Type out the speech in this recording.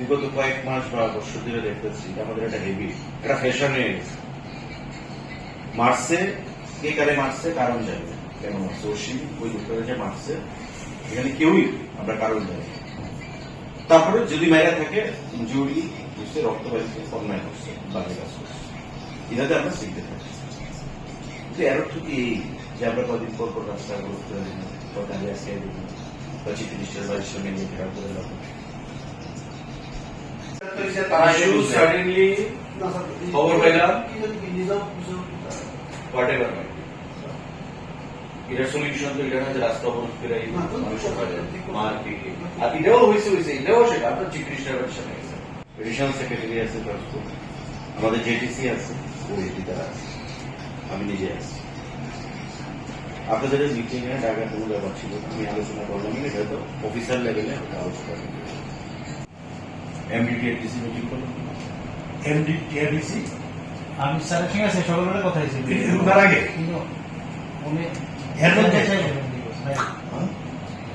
বিগত কয়েক মাস বা বছর ধরে দেখতেছি আমাদের একটা হেভি একটা ফ্যাশন হয়ে গেছে। মারছে কে কারে মারছে কারণ জানি কেন মারছে অসীম, ওই লোকটা যে মারছে এখানে কেউই আমরা কারণ জানি তারপরে যদি মায়েরা থাকে ইঞ্জুরি বুঝতে রক্ত বাড়িতে অন্যায় করছে বাজে কাজ করছে এটাতে আমরা শিখতে থাকি কিন্তু এর অর্থ কি এই যে আমরা কদিন পর পর রাস্তা করতে পারি দিন বা দাঁড়িয়ে আসে দিন বা চিফ মিনিস্টার বাড়ির সামনে গিয়ে ঘেরাও করে রাখুন Issue খবর পেলাম হোয়াট এটার সলিউশন তো এটা না রাস্তা অবরোধ করে এই না, তো মানুষ সরকার মারপিট আর এটাও হয়েছে হয়েছে এটাও সেটা আপনার চিফ মিনিস্টার বাড়ির সামনে সেক্রেটারি আছে ট্রান্সপোর্ট আমাদের জেটিসি আছে ওইটি তারা আছে আমি নিজে আছি আপনাদের মিটিং এ ডাকার কোনো ব্যাপার ছিল। আমি আলোচনা করলাম এটা তো অফিসার লেভেলে আলোচনা এমডিটি এডিসি মিটিং করল এমডি টিআরডিসি আমি স্যারের সঙ্গে আছে সকালবেলা কথা হয়েছে। তার আগে। কিন্তু উনি এর মধ্যে?